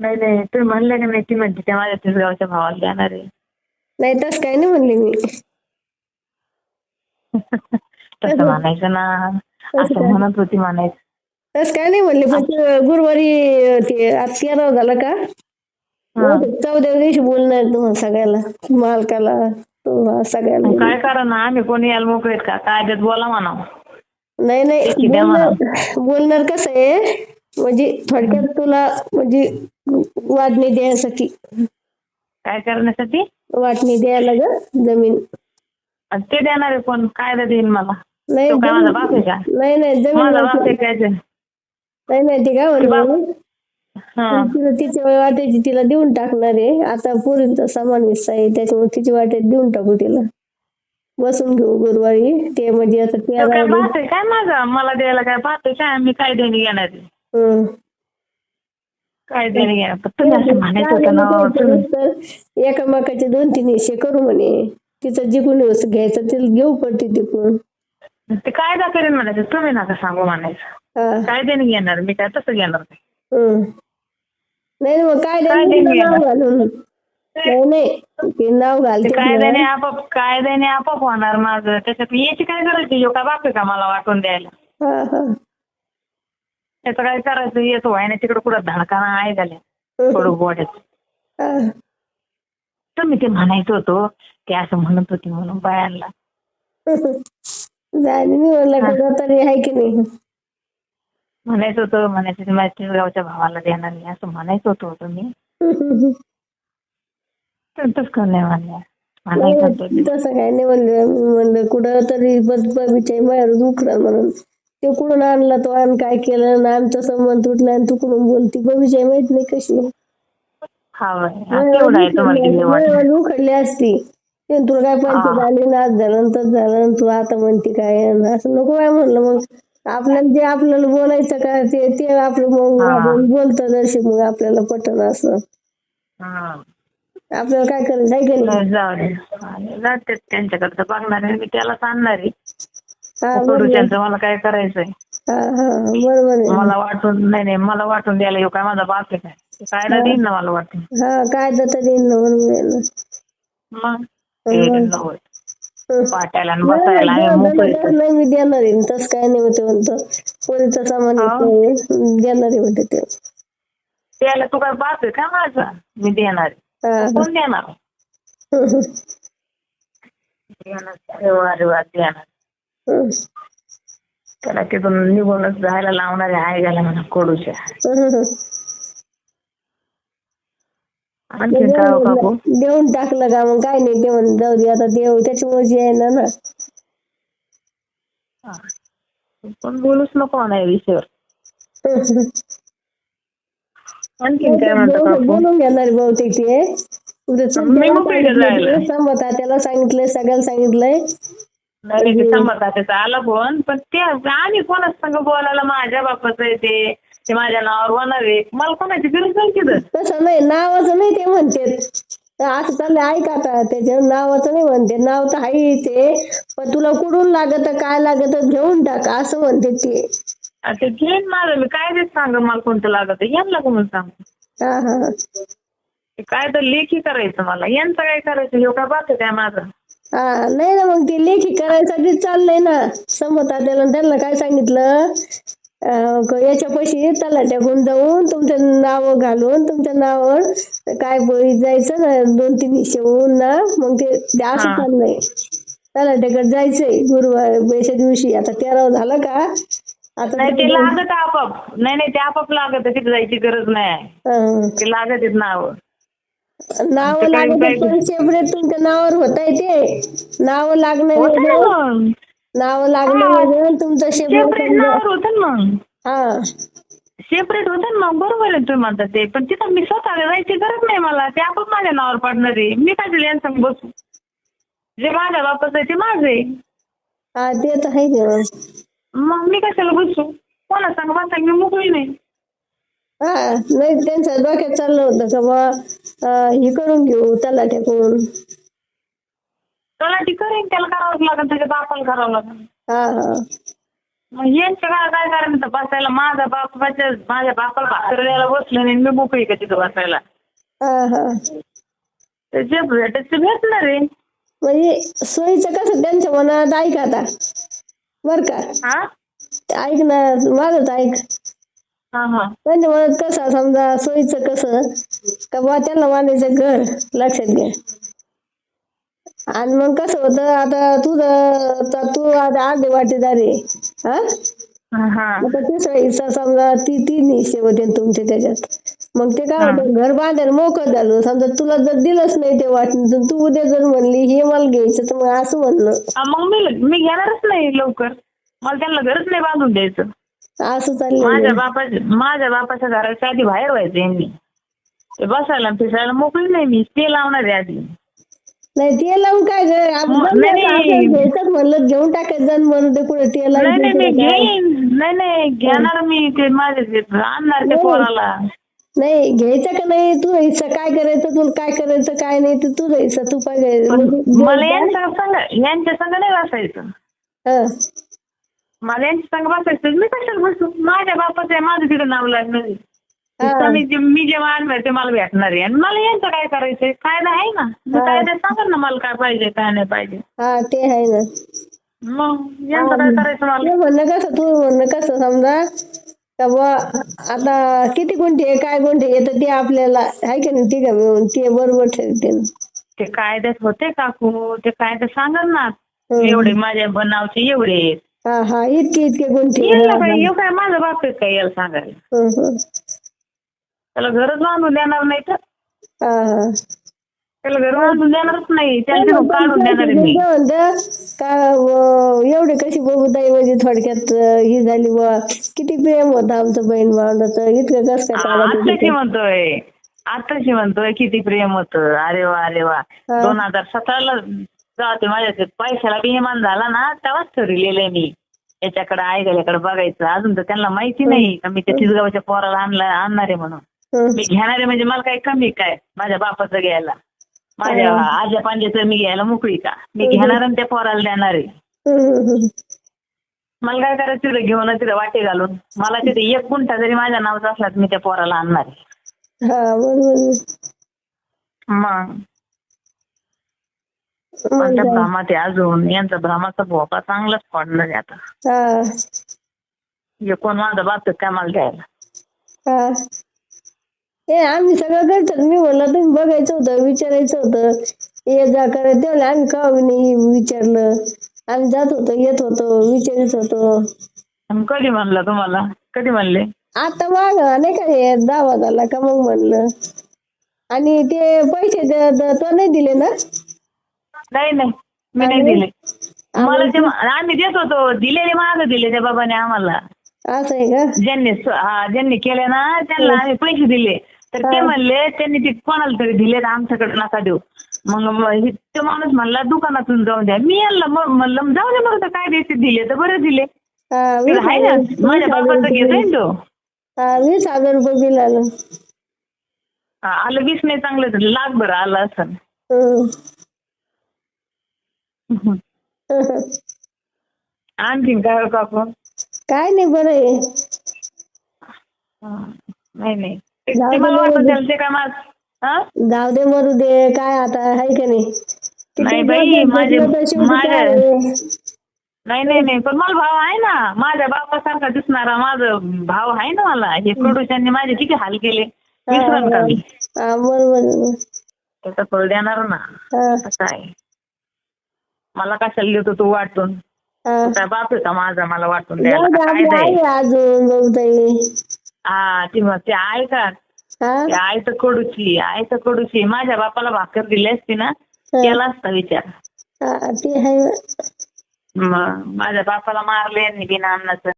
नाही नाही तुम्ही म्हणले का नाही ती म्हणते त्या माझ्या तिसगावच्या भावाला देणार आहे. नाही तसं काही नाही म्हणले मी. तसं म्हणायचं ना. असं म्हणत होती म्हणायचं. तसं काय नाही म्हणले फक्त गुरुवारी ते तेराव झालं का? चौद्या दिवशी बोलणार तुम्हाला सगळ्याला मालकाला तुम्हाला सगळ्याला. काय करा ना आम्ही कोणी यायला मोकळेत का? कायद्यात बोला म्हणा. नाही नाही बोलणार कसं आहे म्हणजे थोडक्यात तुला म्हणजे वाटणी द्यायसाठी. काय करण्यासाठी? वाटणी द्यायला ग जमीन. आणि ते देणार आहे कोण? कायदा देईल मला. नाही तो काय माझा बाप आहे का? नाही नाही जमीन माझा बाप आहे वाटणी- काय ते? नाही नाही ते काय म्हणलं हा. तिला तिच्या वाट्याची तिला देऊन टाकणार आहे. आता पोरींचा समान हिस्सा आहे त्याच्यामुळे तिची वाट्यात देऊन टाकू तिला. बसून घेऊ गुरुवारी ते म्हणजे आता तो काय बाप आहे काय माझा? मला द्यायला काय बाप आहे काय? मी काय देणे घेणार आहे? हं. काय देणे घेणार पण तुम्ही असं म्हणायचं होतं ना तुम्ही तर एकामेकाचे दोन तीन हिस्से करू म्हणे. तिचं जिकून घ्यायचं तिला घेऊ पडते तिकून ते कायदा करेन म्हणायचं तुम्ही नका सांगू म्हणायचं. काय देणे घेणार मी काय तसं घेणार नाही. मग काय नाही नाही ते नाव ते घालते कायद्याने आपोआप कायद्याने आपोआप होणार माझं. त्याच्यात याची काय करायची यो काय बाप आहे का मला वाटून द्यायला? त्याचं काय करायचं? येतो आहे ना तिकडे कुठं धडकाना आहे झाल्या थोडं गोड्यात हा. तुम्ही ते म्हणायचं होतं ते असं म्हणत होती म्हणून बायांना. मी तरी म्हणायचं होतं म्हणायचं माझ्या गावच्या भावाला देणार नाही असं म्हणायचं होतं तुम्ही तर तसं का नाही म्हणल्या म्हणायचं. तसं काय नाही म्हणलं. मी म्हणलं कुठं तरी बस बगीच्या बाहेर दुखरा म्हणून. ते कुठून आणला तो आणि काय केलं? ना आमचा संबंध तुटला आणि तू कुठून बोलती? बगीच्या माहीत नाही कशी. उखडली असती. तुला काय पंचायत आली? ना आज झालं तसं झालं तू आता म्हणते काय? असं नको काय म्हणलं मग. आपल्याला जे आपल्याला बोलायचं का ते ते आपलं मग बोलतो जरशी मग आपल्याला पटन असं. आपल्याला काय करायचं? आहे की? नाही नाही, जाऊ दे. आणि जाते. त्यांच्याकडचं बघणार मी त्यालाच आणणार आहे. मला काय करायचंय? बरोबर आहे मला वाटून नाही नाही मला वाटून द्यायला येऊ काय माझा बाप आहे काय? ते कायदा देईन ना मला वाटून? काय तर देईन ना ना मग? ना बसायला आहे मोकळी नाही मी देणार आहे. तसं काय नाही होते म्हणतो. पोरीचा सामान. येतोय, देणार आहे म्हणते ते. त्याला तू काय बाप आहे का माझा? मी देणार. कोण देणार. देणार अरे वा देणार. त्याला तिथून निघूनच जायला लावणारे आहे गेला म्हणा कोडूच्या हं, हं. आणखीन काय हो काकू? देऊन टाकलं का मग? काय नाही ते म्हणून जाऊ दे आता देव त्याच्यामुळे जे आहे ना ना. पण बोलूच नको म्हणा या विषयावर. हं, हं. आणखीन काय म्हणतो बोलून काकू? बोलून घेणार बहुतेक ते. उद्या मी त्याला मोकळी संमत त्याला सांगितलंय सगळ्याला सांगितलंय. नाही नाही, ते शंभर तासाचा आला फोन पण ते आम्ही कोणाच संग बोलायला माझ्या बापाचं आहे ते ते माझ्या नावावर होणार आहे. मला कोणाची गरज नाही तिथं. तसं नाही नावाचं नाही ते म्हणते. असं चाललंय ऐक आता त्याच्या नावाचं नाही म्हणते. नाव तर आहे ते पण तुला कुठून लागत काय लागत घेऊन टाक असं म्हणते ते. आणि ते घेईन माझं मी काय देत सांग मला कोणतं लागत यांना म्हणून सांग. हा हा. काय तर लेखी करायचं मला यांचं काय करायचं हे काय बात आहे काय माझं? हा नाही ना मग ते लेखी करायसाठी चाललंय ना. समोर त्याला त्यांना काय सांगितलं? अं, क- याच्यापाशी तलाट्याकडून जाऊन तुमचं नाव घालून तुमच्या नावावर काय बळी जायचं ना दोन तीन हिस्से होऊन ना मग ते असं. चाललंय. तलाट्याकडे जायचंय गुरुवार पैशा दिवशी. आता तेराव झालं का? आता नाही ते लागत आपाप नाही नाही ते आपाप लागत. तिथे जायची गरज नाही. ते लागत आहेत नाव नाव सेपरेट तुमच्या नावावर होत आहे ते? नाव लागणं वेगळं. मग. नाव लागणं हा. वेगळं तुमचं सेपरेट सेपरेट नावावर होतं ना मग. हा. सेपरेट होतं ना मग. बरोबर आहे तुम्ही म्हणता ते. पण तिथं मी स्वतःला जायची गरज नाही मला. ते आपोआप माझ्या नावावर पडणार आहे. मी काय दिले यांचं बसू? जे माझ्या बापाचं आहे ते माझं हा ते तर आहे मग मी कशाला बसू? कोणा सांग बसा मी मोकळी नाही. हा नाही त्यांच्या डोक्यात चाललं होतं का बा हे करून घेऊ तलाट्याकडून त्याला ती करेन त्याला करावंच लागेल त्याच्या बापाला करावं लागेल हा हा. मग यांच्या काय काय कारण बसायला? माझा बापाच्या माझ्या बापाला भाकर द्यायला बसलं नाही मी मोकळी का तिथं बसायला? हा हा. तर जे भेटत ते भेटणार आहे. म्हणजे सोयीचं कसं त्यांच्या मनात ऐक आता. बर का? हा? ऐक ना माझंच ऐक. हा हा. त्यांच्या मनात कसं समजा सोयीचं कसं? का बा त्यांना मानायचं घर लक्षात घ्या आणि मग कसं होतं आता तुझं तू आता अर्धे वाटेदार आहे हा? आता तिसरा हिस्सा समजा ती तीन हिस्से होते तुमचे त्याच्यात. मग ते काय होतं घर बांधायला मोकळं झालं. समजा तुला जर दिलंच नाही ते वाटून तर तू उद्या जर म्हणली हे मला घ्यायचं तर मग असं म्हणलं मग मी मी घेणारच नाही लवकर. मला त्यांना घरच नाही बांधून द्यायचं. असं चाललंय माझ्या बापाच्या माझ्या बापाच्या घराच्या आधी बाहेर व्हायचं यांनी. बसायला फिसायला मोकळी नाही मी ते लावणार आहे आधी. नाही ते लावून काय ग? आपण नाही, तर नाही. आपण म्हणलं घेऊन टाकायचं जण म्हणून ते कुठे ते नाही नाही मी लावून घेईन नाही नाही घेणार मी ते माझे ते आणणार ते पोराला. नाही घ्यायचं का नाही? तुझा हिस्सा काय करायचं? तुला काय करायचं? काय नाही? ते तुझा हिस्सा तू काय पण म्हणजे मला यांच्या संग यांच्या संग नाही बसायचं. मला यांच्या संग बसायचं. मी कशाला बसू? माझ्या बापाचं आहे माझं तिथं नाव लागणार आहे. मी जेव्हा आणणार ते मला भेटणार आहे. आणि मला यांचं काय करायचंय? कायदा आहे ना? मी. कायदा सांगा ना मला काय पाहिजे काय नाही पाहिजे? हा ते आहे ना. मग यांचं काय करायचं मला? म्हणणं कसं तू म्हणणं कसं समजा? का आता किती गुंठे आहे काय गुंठे येतं ते आपल्याला आहे का नाही? ते का मिळून ते बरोबर ठरते. ते कायद्यात होते काकू. ते कायदा सांगल ना. एवढे माझ्या नावचे एवढे. आहेत. हा हा इतके इतके गुंठे. येऊ काय माझं बाप आहे काय याला सांगायला? हं, हं. त्याला घरच बांधून देणार नाही तर? हा त्याला घर बांधून देणारच नाही. त्याला तिथून काढून देणार आहे मी. म्हणतं का एवढे कशी बघूताई म्हणजे थोडक्यात अं, ही झाली बुवा किती प्रेम होतं आमचं बहीण भावंडाचं इतकं कस काय काढत होते आताशी म्हणतोय. आताशी म्हणतोय किती प्रेम होतं. अरे वा अरे वा. हा. दोन हजार सतराला जाते माझ्या पैशाला बेमान झाला ना तेव्हाच ठरलेलं मी. याच्याकडे ऐकायच्याकडे बघायचं. अजून तर त्यांना माहिती नाही. का मी त्या तिसगावच्या पोराला आणला आणणार आहे म्हणून. मी घेणार म्हणजे मला काही कमी काय? माझ्या बापाचं घ्यायला. माझ्या आजा पांजेचं मी घ्यायला मोकळी का? मी घेणार आणि त्या पोराला देणार आहे. मला काय करायचं? तिथं घेऊन तिथं वाटे घालून. मला तिथे एक गुंठा जरी माझ्या नावाचा असला तर मी त्या पोराला आणणार मग. भ्रमात आहे अजून यांचा भ्रमाचा भोपा चांगलाच पडणार आहे आता. कोण माझा बाप काय मला द्यायला. हा आम्ही सगळं करतात मी म्हणलं तुम्ही बघायचं होतं विचारायचं होतं. ये जा करायचं तेवढं आम्ही का नाही विचारलं. आम्ही जात होतो येत होतो विचारित होतो. आणि कधी म्हणलं तुम्हाला? कधी म्हणले? आता माग नाही का हे दावा झाला का मग म्हणलं. आणि ते पैसे द- द- तो नाही दिले ना? नाही नाही. मी नाही दिले. मला ते आम्ही देत होतो. दिलेले माग दिले त्या बाबाने आम्हाला. असं आहे का? ज्यांनी हा ज्यांनी केले ना त्यांना आम्ही पैसे दिले. तर ते म्हणले त्यांनी ते कोणाला तरी दिले तर आमच्याकडे नका देऊ. मग तो माणूस म्हणला दुकानातून जाऊन द्या. मी यांना मग म्हणलं जाऊ दे मग काय द्यायचे दिले तर बरं दिले. आहे ना माझ्या बापाचं घेतोय तो. वीस हजार रुपये बिल आलं. हा, आलं वीस नाही चांगलं तर लाख बरं आलं असं. आणखीन काय हो काकू? काय नाही बरं आहे. नाही नाही. ते मला काय माझ हा? जाऊ दे मरू दे. काय आता? आहे का नाही? नाही बाई, माझे-? नाही नाही नाही. पण मला भाव आहे ना. माझ्या बापासारखा दिसणारा माझं भाव आहे ना मला. हे कडूशांनी माझे किती हाल केले. विसरण का मी? बरोबर बरोबर. त्याचं फळ देणार ना. असं आहे. मला कशाला देतो तू वाटून? बाप आहे का माझा? मला वाटून द्यायला अजून हा ती मग ते आहे का हा ते तर कडूची तर कडूची माझ्या बापाला भाकर दिली असती ना केला असता विचार हा ते आहे मग माझ्या बापाला मारले यांनी बिना अन्नाचं